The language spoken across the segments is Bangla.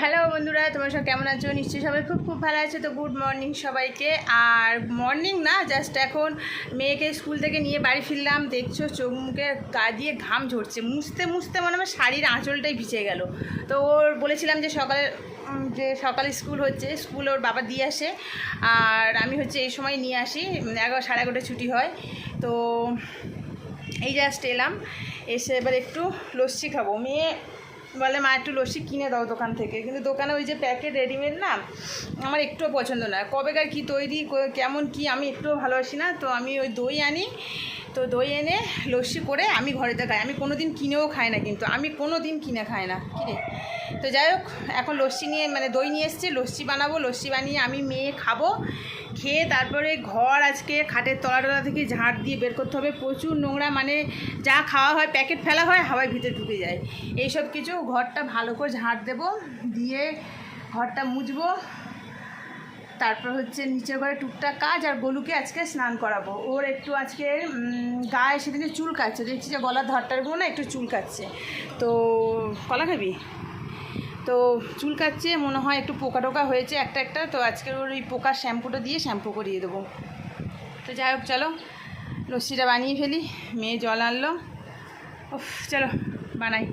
হ্যালো বন্ধুরা, তোমার সব কেমন আছো? নিশ্চয়ই সবাই খুব খুব ভালো আছে, তো গুড মর্নিং সবাইকে। আর মর্নিং না জাস্ট এখন মেয়েকে স্কুল থেকে নিয়ে বাড়ি ফিরলাম। দেখছ চোখ মুখে গা দিয়ে ঘাম ঝরছে। মুছতে মুছতে মনে হয় শাড়ির আঁচলটাই ভিজে গেল। তো ওর বলেছিলাম যে সকালে যে সকালে স্কুল হচ্ছে স্কুল ওর বাবা দিয়ে আসে। আর আমি হচ্ছে এই সময় নিয়ে আসি, এগারো, সাড়ে এগারোটা ছুটি হয়। তো এই জাস্ট এলাম। এসে এবার একটু লস্যি খাব। মেয়ে বলে, মা, একটু লস্যি কিনে দাও দোকান থেকে। কিন্তু দোকানে ওই যে প্যাকেট রেডিমেড না, আমার একটুও পছন্দ না। কবেকার কি তৈরি কেমন কি, আমি একটুও ভালোবাসি না। তো আমি ওই দই আনি, তো দই এনে লস্যি করে আমি ঘরেতে খাই। আমি কোনো দিন কিনেও খাই না কিন্তু, আমি কোনো দিন কিনে খাই না কিরে তো যাই হোক, এখন লস্যি নিয়ে মানে দই নিয়ে এসছে, লস্যি বানাবো, লস্যি বানিয়ে আমি মেয়ে খাব। খেয়ে তারপরে ঘর আজকে খাটের তলা টলা থেকে ঝাঁট দিয়ে বের করতে হবে। প্রচুর নোংরা মানে যা খাওয়া হয়, প্যাকেট ফেলা হয়, হাওয়ায় ভিতরে ঢুকে যায়। এইসব কিছু ঘরটা ভালো করে ঝাঁট দেবো, দিয়ে ঘরটা মুছবো। তারপর হচ্ছে নিচের ঘরে টুকটাক কাজ, আর গলুকে আজকে স্নান করাবো। ওর একটু আজকে গায়ে সেদিনে চুল কাটছে। দেখছি যে গলার ধারটারগুলো না একটু চুল কাটছে। তো, কলা খাবি? তো চুল কাটছে, মনে হয় একটু পোকা টোকা হয়েছে একটা একটা, তো আজকে ওর ওই পোকার শ্যাম্পুটা দিয়ে শ্যাম্পু করিয়ে দেবো। তো যাই হোক, চলো, লস্যিটা বানিয়ে ফেলি, মেয়ে জল আনলো। উফ, চলো, বানাই।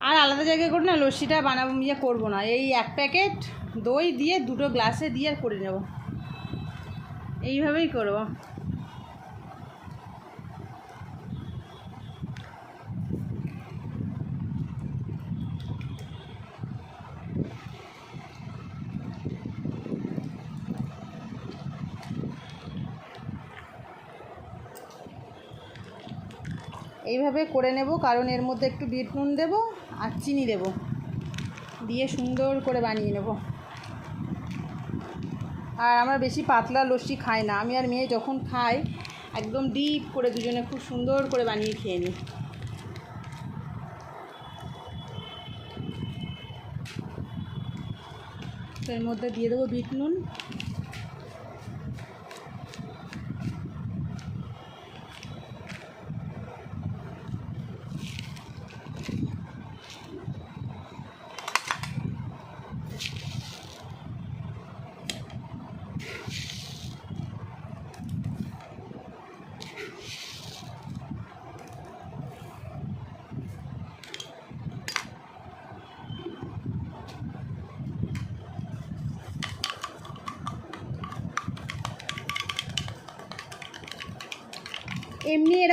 আর আলাদা জায়গায় করে না লস্যিটা বানাবো ইয়ে করব না। এই এক প্যাকেট দই দিয়ে দুটো গ্লাসে দিয়ে আর করে নেব। এইভাবেই করব। এইভাবে করে নেব, কারণ এর মধ্যে একটু বিট নুন দেবো আর চিনি দেব। দিয়ে সুন্দর করে বানিয়ে নেব। আর আমরা বেশি পাতলা লস্যি খাই না, আমি আর মেয়ে যখন খাই, একদম ডিপ করে দুজনে খুব সুন্দর করে বানিয়ে খেয়ে নিই। এর মধ্যে দিয়ে দেবো বিট নুন।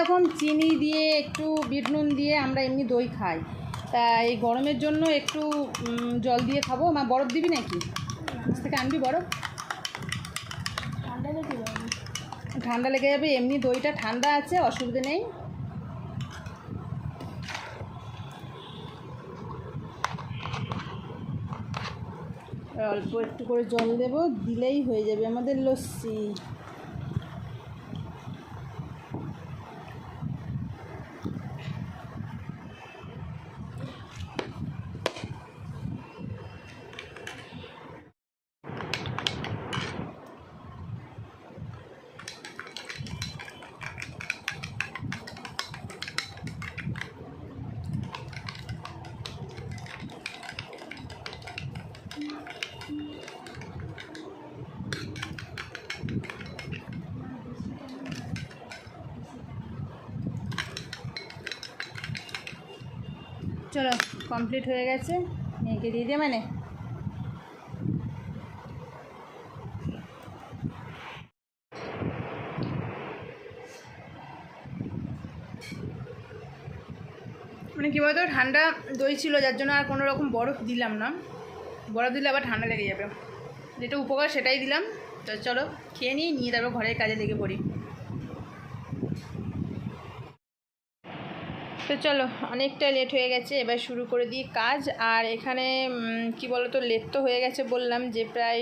এরকম চিনি দিয়ে একটু বিট নুন দিয়ে আমরা এমনি দই খাই, তা এই গরমের জন্য একটু জল দিয়ে খাব। মা, বরফ দিবি নাকি? থেকে আনবি বরফ? ঠান্ডা লেগে যাবে, এমনি দইটা ঠান্ডা আছে, অসুবিধে নেই। অল্প একটু করে জল দেবো, দিলেই হয়ে যাবে আমাদের লস্যি। চলো কমপ্লিট হয়ে গেছে। মেয়েকে দিয়ে দিয়ে মানে। মানে কী বলতো, ঠান্ডা দই ছিল, যার জন্য আর কোনো রকম বরফ দিলাম না। বরফ দিলে আবার ঠান্ডা লেগে যাবে। যেটা উপকার সেটাই দিলাম। তো চলো, খেয়ে নিই নিয়ে তারপর ঘরের কাজে লেগে পড়ি। তো চলো, অনেকটা লেট হয়ে গেছে, এবার শুরু করে দিই কাজ। আর এখানে কি তো লেট তো হয়ে গেছে বললাম যে প্রায়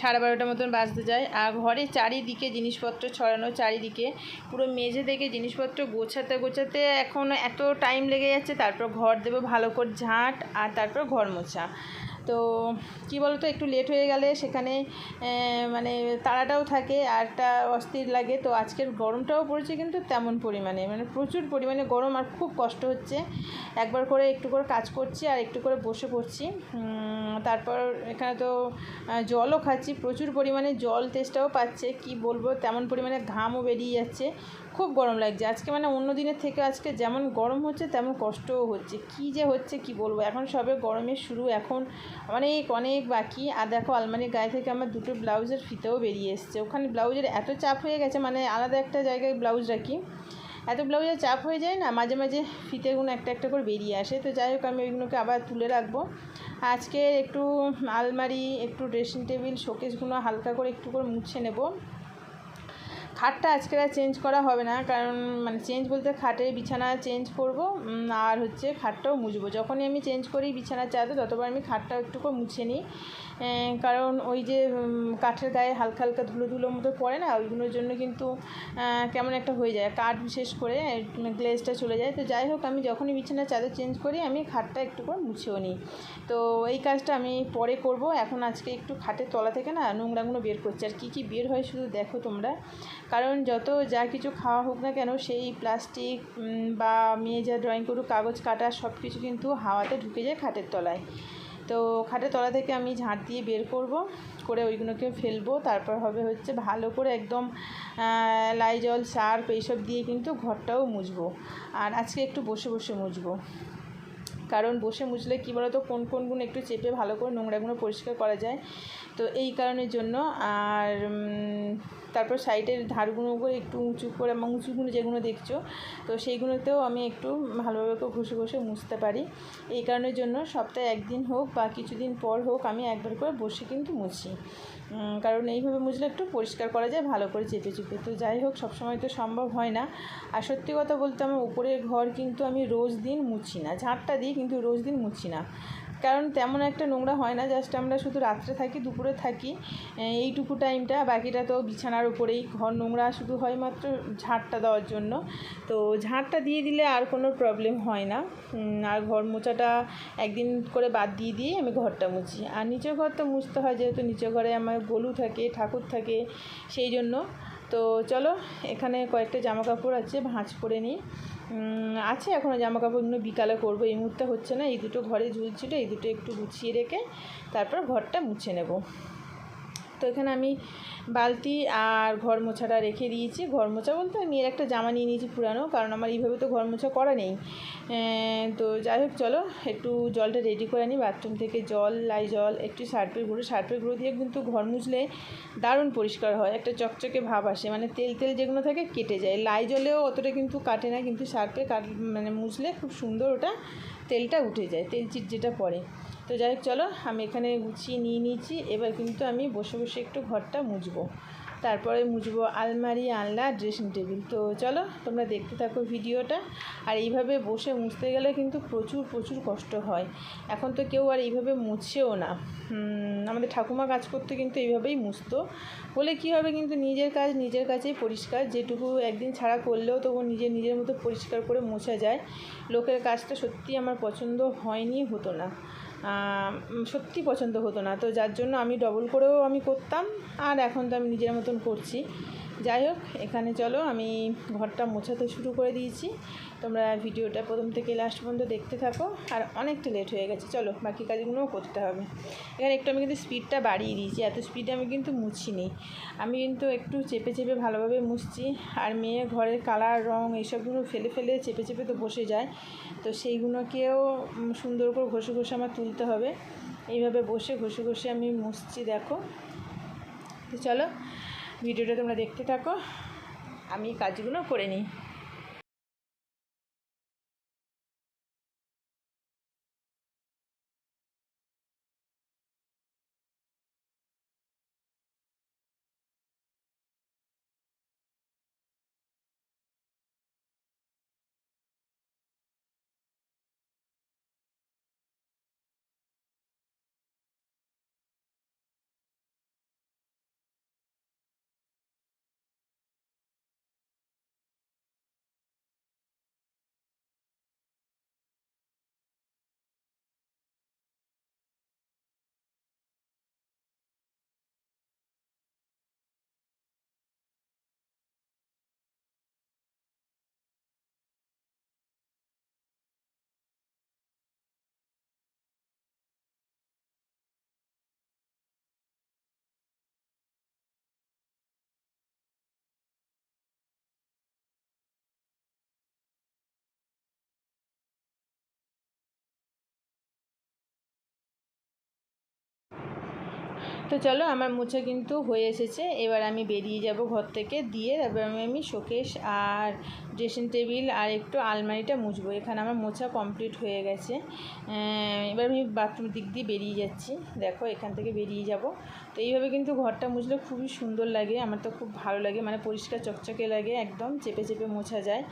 সাড়ে বারোটার মতন বাজতে যায়। আর ঘরে চারিদিকে জিনিসপত্র ছড়ানো, চারিদিকে পুরো মেঝে থেকে জিনিসপত্র গোছাতে গোছাতে এখন এত টাইম লেগে যাচ্ছে, তারপর ঘর দেবো ভালো করে ঝাঁট, আর তারপর ঘর মোছা। তো কী বলতো, একটু লেট হয়ে গেলে সেখানে মানে তাড়াটাও থাকে আর একটা অস্থির লাগে। তো আজকের গরমটাও পড়েছে কিন্তু তেমন পরিমাণে মানে প্রচুর পরিমাণে গরম আর খুব কষ্ট হচ্ছে। একবার করে একটু করে কাজ করছি আর একটু করে বসে পড়ছি। তারপর এখানে তো জলও খাচ্ছি, প্রচুর পরিমাণে জল তেষ্টাও পাচ্ছে, কি বলব, তেমন পরিমাণে ঘামও বেরিয়ে যাচ্ছে। খুব গরম লাগছে। আজকে মানে অন্য দিনের থেকে আজকে যেমন গরম হচ্ছে, তেমন কষ্টও হচ্ছে। কি যে হচ্ছে, কি বলব? এখন সবে গরমের শুরু, এখন অনেক অনেক বাকি। আর দেখো আলমারির গায়ে থেকে আমার দুটো ব্লাউজের ফিতেও বেরিয়ে এসছে। ওখানে ব্লাউজের এত চাপ হয়ে গেছে মানে আলাদা একটা জায়গায় ব্লাউজ রাখি। এত ব্লাউজের চাপ হয়ে যায় না, মাঝে মাঝে ফিতেগুলো একটা একটা করে বেরিয়ে আসে। তো যাই হোক, আমি ওইগুলোকে আবার তুলে রাখব। আজকে একটু আলমারি, একটু ড্রেসিং টেবিল, শোকেসগুলো হালকা করে একটু করে মুছে নেব। খাটটা আজকে আর চেঞ্জ করা হবে না, কারণ মানে চেঞ্জ বলতে খাটের বিছানা চেঞ্জ করব আর হচ্ছে খাটটাও মুছবো। যখনই আমি চেঞ্জ করি বিছানার চাদর, ততবার আমি খাটটাও একটু করে মুছে নিই। কারণ ওই যে কাঠের গায়ে হালকা হালকা ধুলো ধুলো মতো পড়ে না, ওইগুলোর জন্য কিন্তু কেমন একটা হয়ে যায়। কাঠ বিশেষ করে গ্লেজটা চলে যায়। তো যাই হোক, আমি যখনই বিছানার চাদর চেঞ্জ করি, আমি খাটটা একটু করে মুছেও নিই। তো এই কাজটা আমি পরে করব। এখন আজকে একটু খাটের তলা থেকে না, নোংরাগুলো বের করছি। আর কী কী বের হয় শুধু দেখো তোমরা। কারণ যত যা কিছু খাওয়া হোক না কেন সেই প্লাস্টিক বা মেয়ে যা ড্রয়িং করুক, কাগজ কাটা সব কিছু কিন্তু হাওয়াতে ঢুকে যায় খাটের তলায়। তো খাটের তলা থেকে আমি ঝাঁট দিয়ে বের করব, করে ওইগুলোকে ফেলব। তারপর হবে হচ্ছে ভালো করে একদম লাইজল সার্ফ এইসব দিয়ে কিন্তু ঘরটাও মুছবো। আর আজকে একটু বসে বসে মুছবো। কারণ বসে মুছলে কী বলতো, কোন কোনগুলো একটু চেপে ভালো করে নোংরাগুলো পরিষ্কার করা যায়। তো এই কারণের জন্য আর তারপর সাইডের ধারগুলো করে একটু উঁচু করে এবং উঁচুগুলো যেগুলো দেখছ, তো সেইগুলোতেও আমি একটু ভালোভাবে ঘষে ঘষে মুছতে পারি। এই কারণের জন্য সপ্তাহে একদিন হোক বা কিছুদিন পর হোক আমি একবার করে বসে কিন্তু মুছি। কারণ এইভাবে মুছলে একটু পরিষ্কার করা যায়, ভালো করে চেপে চেপে। তো যাই হোক, সবসময় তো সম্ভব হয় না। আর সত্যি কথা বলতে আমার উপরের ঘর কিন্তু আমি রোজ দিন মুছি না, ঝাঁটটা দিই কিন্তু রোজ দিন মুছি না। কারণ তেমন একটা নোংরা হয় না জাস্ট আমরা শুধু রাত্রে থাকি, দুপুরে থাকি। এইটুকু টাইমটা বাকিটা তো বিছানার উপরেই। ঘর নোংরা শুধু হয় মাত্র ঝাঁটটা দেওয়ার জন্য। তো ঝাঁটটা দিয়ে দিলে আর কোনো প্রবলেম হয় না। আর ঘর মোছাটা একদিন করে বাদ দিয়ে দিয়ে আমি ঘরটা মুছি। আর নিচের ঘর তো মুছতে হয়, যেহেতু নিচের ঘরে আমার গলু থাকে, ঠাকুর থাকে, সেই জন্য। তো চলো, এখানে কয়েকটা জামা কাপড় আছে, ভাঁজ করে নিই। আছে এখনও জামা কাপড়গুলো বিকালে করব, এই মুহূর্তে হচ্ছে না, এই দুটো ঘরে ঝুলছিল, এই দুটো একটু গুছিয়ে রেখে তারপর ঘরটা মুছে নেব। তো এখানে আমি বালতি আর ঘর মোছাটা রেখে দিয়েছি। ঘর মোছা বলতে আমি এর একটা জামা নিয়ে নিয়েছি পুরানো, কারণ আমার এইভাবে তো ঘর মোছা করা নেই। তো যাই হোক, চলো একটু জলটা রেডি করে নিই বাথরুম থেকে জল, লাই জল, একটু সার্ফের গুঁড়ো। সার্ফের গুঁড়ো দিয়ে কিন্তু ঘর মুছলে দারুণ পরিষ্কার হয়। একটা চকচকে ভাব আসে। মানে তেল তেল যেগুলো থাকে কেটে যায়। লাই জলেও অতটা কিন্তু কাটে না, কিন্তু সার্ফে কাট মানে মুছলে খুব সুন্দর ওটা তেলটা উঠে যায়, তেল চিট যেটা পড়ে। তো যাই হোক, চলো, আমি এখানে গুছিয়ে নিয়ে নিয়েছি। এবার কিন্তু আমি বসে বসে একটু ঘরটা মুছবো। তারপরে মুছবো আলমারি আনলা ড্রেসিং টেবিল তো চলো, তোমরা দেখতে থাকো ভিডিওটা। আর এইভাবে বসে মুছতে গেলে কিন্তু প্রচুর প্রচুর কষ্ট হয়। এখন তো কেউ আর এইভাবে মুছেও না। আমাদের ঠাকুমা কাজ করতে কিন্তু এইভাবেই মুছতো। বলে কী হবে কিন্তু নিজের কাজ নিজের কাছেই পরিষ্কার। যেটুকু একদিন ছাড়া করলেও তবু নিজের নিজের মতো পরিষ্কার করে মোছা যায়। লোকের কাজটা সত্যি আমার পছন্দ হয়নি, হতো না। সত্যি পছন্দ হতো না। তো যার জন্য আমি ডবল করেও আমি করতাম, আর এখন তো আমি নিজের মতন করছি। যাই হোক, এখানে চলো, আমি ঘরটা মোছাতে শুরু করে দিয়েছি। তোমরা ভিডিওটা প্রথম থেকে লাস্ট পর্যন্ত দেখতে থাকো, আর অনেকটা লেট হয়ে গেছে। চলো, বাকি কাজগুলোও করতে হবে। এখানে একটু আমি কিন্তু স্পিডটা বাড়িয়ে দিয়েছি, এত স্পিডে আমি কিন্তু মুছিনি। আমি কিন্তু একটু চেপে চেপে ভালোভাবে মুছছি, আর মেয়ে ঘরের কালার, রং এইসবগুলো ফেলে ফেলে চেপে চেপে তো বসে যায়। তো সেইগুলোকেও সুন্দর করে ঘষে ঘষে আমার তুলতে হবে। এইভাবে বসে ঘষে ঘষে আমি মুছছি, দেখো। তো চলো ভিডিওটা তোমরা দেখতে থাকো। আমি কাজগুলো করে নিই। তো চলো, আমার মোছা কিন্তু হয়ে এসেছে। এবার আমি বেরিয়ে যাব ঘর থেকে, দিয়ে তারপর আমি আমি শোকেশ আর ড্রেসিং টেবিল আর একটু আলমারিটা মুছবো। এখানে আমার মোছা কমপ্লিট হয়ে গেছে। এবার আমি বাথরুম দিক দিয়ে বেরিয়ে যাচ্ছি। দেখো, এখান থেকে বেরিয়ে যাব। তো এইভাবে কিন্তু ঘরটা মুছলে খুবই সুন্দর লাগে, আমার তো খুব ভালো লাগে মানে পরিষ্কার চকচকে লাগে, একদম চেপে চেপে মোছা যায়।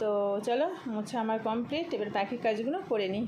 তো চলো, মোছা আমার কমপ্লিট, এবার বাকি কাজগুলো করে নিই।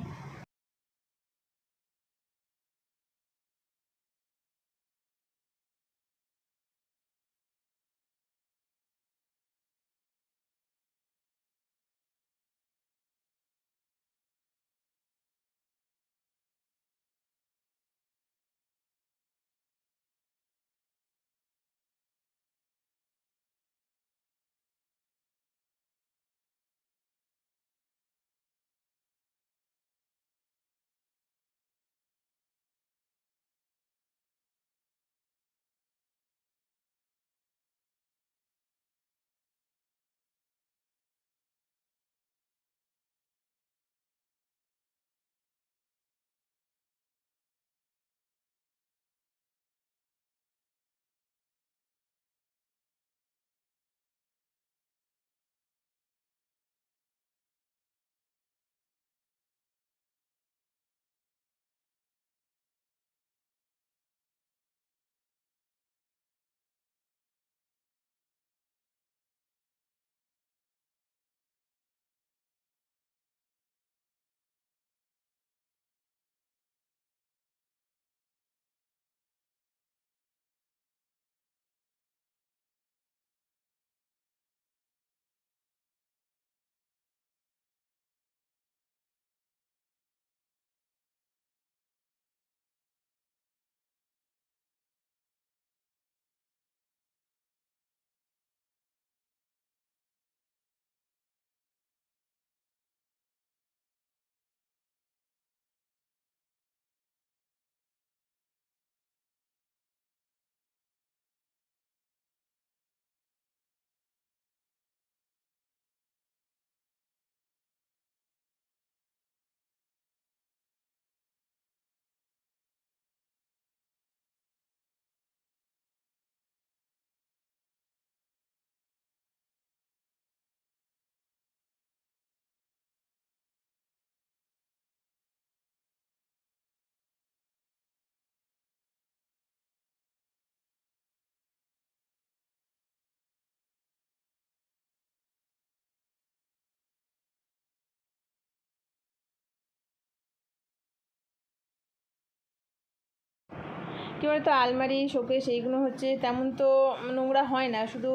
কী বলতো আলমারি, শোকেস এইগুলো হচ্ছে তেমন তো নোংরা হয় না। শুধু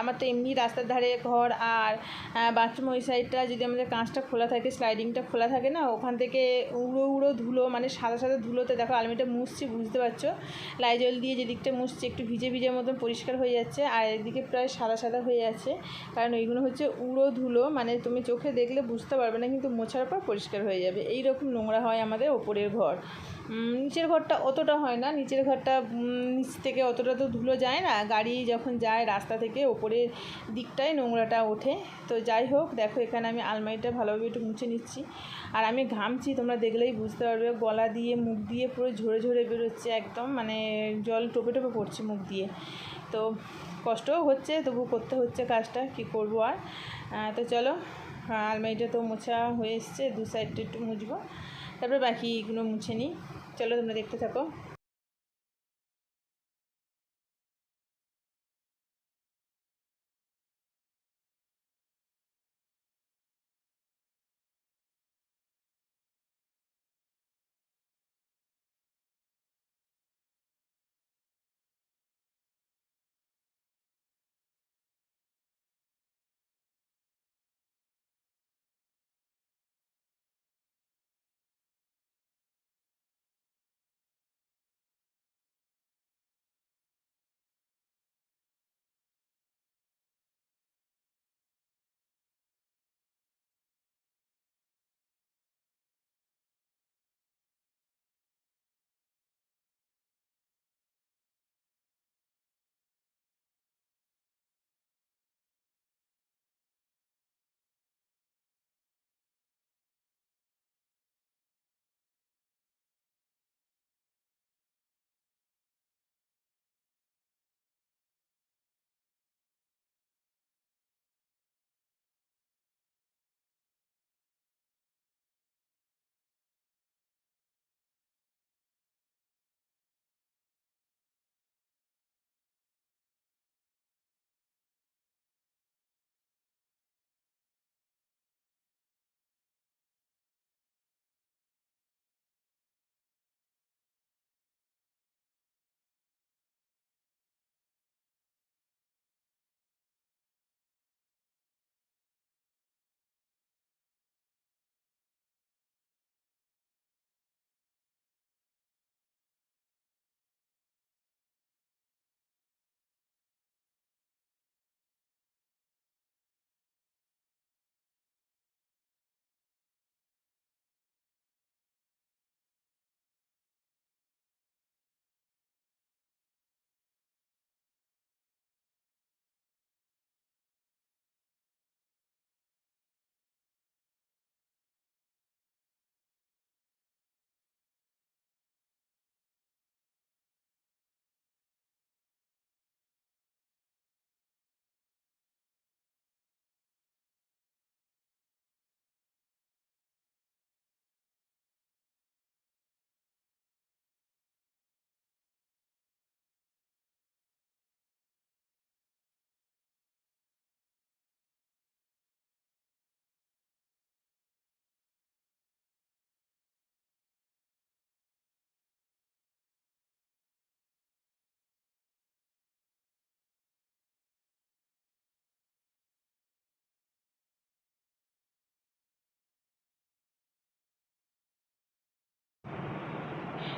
আমার তো এমনি রাস্তার ধারে ঘর আর বাথরুম ওই সাইডটা যদি আমাদের কাঁচটা খোলা থাকে স্লাইডিংটা খোলা থাকে না, ওখান থেকে উড়ো উড়ো ধুলো মানে সাদা সাদা ধুলোতে দেখো আলমারিটা মুছছি, বুঝতে পারছ? লাইজল দিয়ে যেদিকটা মুছছি, একটু ভিজে ভিজে মতন পরিষ্কার হয়ে যাচ্ছে, আর এদিকে প্রায় সাদা সাদা হয়ে যাচ্ছে কারণ ওইগুলো হচ্ছে উড়ো ধুলো মানে তুমি চোখে দেখলে বুঝতে পারবে না, কিন্তু মোছার পর পরিষ্কার হয়ে যাবে। এই রকম নোংরা হয় আমাদের ওপরের ঘর। নিচের ঘরটা অতটা হয় না। নিচের ঘরটা নিচ থেকে অতটা তো ধুলো যায় না। গাড়ি যখন যায় রাস্তা থেকে ওপরের দিকটায় নোংরাটা ওঠে। তো যাই হোক, দেখো এখানে আমি আলমারিটা ভালোভাবে একটু মুছে নিচ্ছি। আর আমি ঘামছি, তোমরা দেখলেই বুঝতে পারবে। গলা দিয়ে, মুখ দিয়ে পুরো ঝরে ঝরে বেরোচ্ছে একদম। মানে জল টোপে টোপে পড়ছে মুখ দিয়ে। তো কষ্টও হচ্ছে, তবু করতে হচ্ছে কাজটা, কি করব আর? তো চলো আলমারিটা তো মোছা হয়ে এসছে, দু সাইডটা একটু মুছবো। তারপরে বাকিগুলো মুছে নিই। চলো তোমরা দেখতে থাকো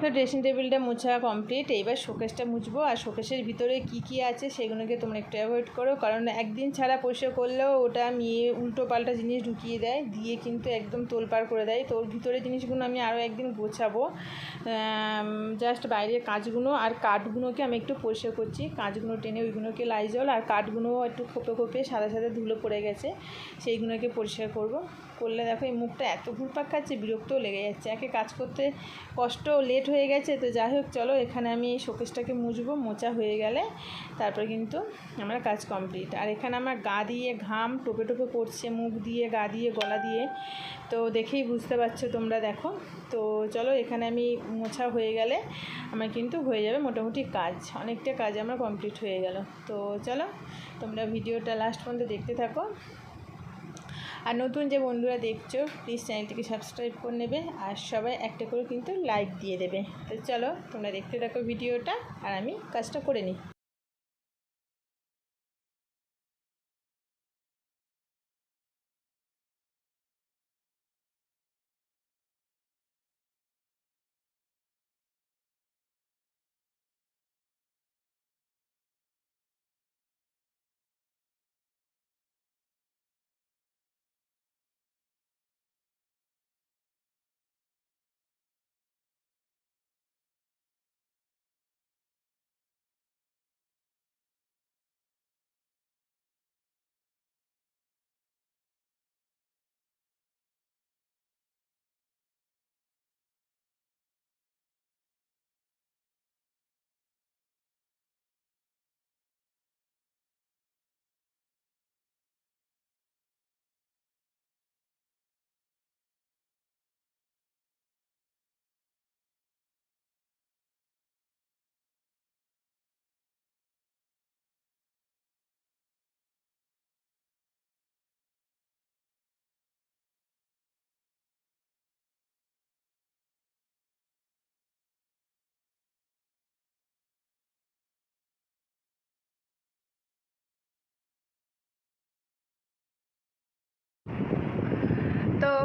তো ড্রেসিং টেবিলটা মোছা কমপ্লিট এইবার শোকেসটা মুছবো। আর শোকেসের ভিতরে কি কি আছে সেগুলোকে তোমরা একটু অ্যাভয়েড করো। কারণ একদিন ছাড়া পরিষ্কার করলেও ওটা মেয়ে উল্টো পাল্টা জিনিস ঢুকিয়ে দেয়, দিয়ে কিন্তু একদম তোলপাড় করে দেয়। তো ওর ভিতরে জিনিসগুলো আমি আরও একদিন গোছাবো। জাস্ট বাইরের কাজগুলো আর কাঠগুলোকে আমি একটু পরিষ্কার করছি। কাঁচগুলো টেনে ওইগুলোকে লাইজল আর কাঠগুলো একটু খোপে খোপে সাদা সাদা ধুলো পড়ে গেছে, সেইগুলোকে পরিষ্কার করব। করলে দেখো এই মুখটা এত ঘুরপাক খাচ্ছে, বিরক্তও লেগে যাচ্ছে। একে কাজ করতে কষ্ট লেট হয়ে গেছে, তো যাই হোক, চলো এখানে আমি এই শোকেসটাকে মুছবো, মোচা হয়ে গেলে তারপর কিন্তু আমার কাজ কমপ্লিট আর এখানে আমার গা দিয়ে ঘাম টোপে টোপে পড়ছে, মুখ দিয়ে, গা দিয়ে, গলা দিয়ে। তো দেখেই বুঝতে পারছ তোমরা দেখো। তো চলো এখানে আমি মোছা হয়ে গেলে আমার কিন্তু হয়ে যাবে মোটামুটি কাজ। অনেকটা কাজ আমার কমপ্লিট হয়ে গেল। তো চলো, তোমরা ভিডিওটা লাস্ট পর্যন্ত দেখতে থাকো। আর নতুন যে বন্ধুরা দেখছ প্লিজ চ্যানেলটিকে সাবস্ক্রাইব করে নেবে আর সবাই একটা করে কিন্তু লাইক দিয়ে দেবে। তো চলো, তোমরা দেখতে থাকো ভিডিওটা আর আমি কাজটা করে নিই।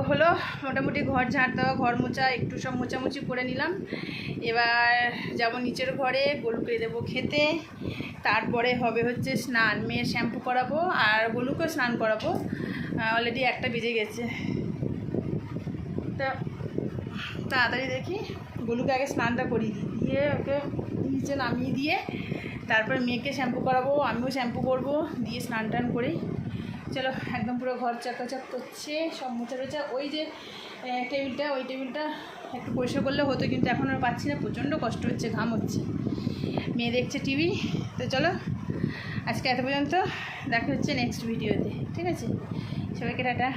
হলো, মোটামুটি ঘর ঝাড় দেওয়া, ঘর মোচা একটু সব মোছামুছি করে নিলাম। এবার যাব নিচের ঘরে গরুকে দেবো খেতে। তারপরে হবে হচ্ছে স্নান মেয়ে শ্যাম্পু করাবো আর গলুকেও স্নান করাবো। অলরেডি একটা বেজে গেছে। তা তাড়াতাড়ি দেখি, গলুকে আগে স্নানটা করিয়ে দিই। দিয়ে ওকে নিচে নামিয়ে দিয়ে তারপরে মেয়েকে শ্যাম্পু করাবো, আমিও শ্যাম্পু করব, দিয়ে স্নান টান করে চলো, একদম পুরো ঘর চাকাচাক করছে, সব মোচা রয়েছে ওই যে টেবিলটা, ওই টেবিলটা একটু পরিষ্কার করলে হতো, কিন্তু এখন আর পাচ্ছি না, প্রচণ্ড কষ্ট হচ্ছে, ঘাম হচ্ছে। মেয়ে দেখছে টিভি, তো চলো, আজকে এত পর্যন্ত দেখা হচ্ছে নেক্সট ভিডিওতে ঠিক আছে? সবাইকে টাটা।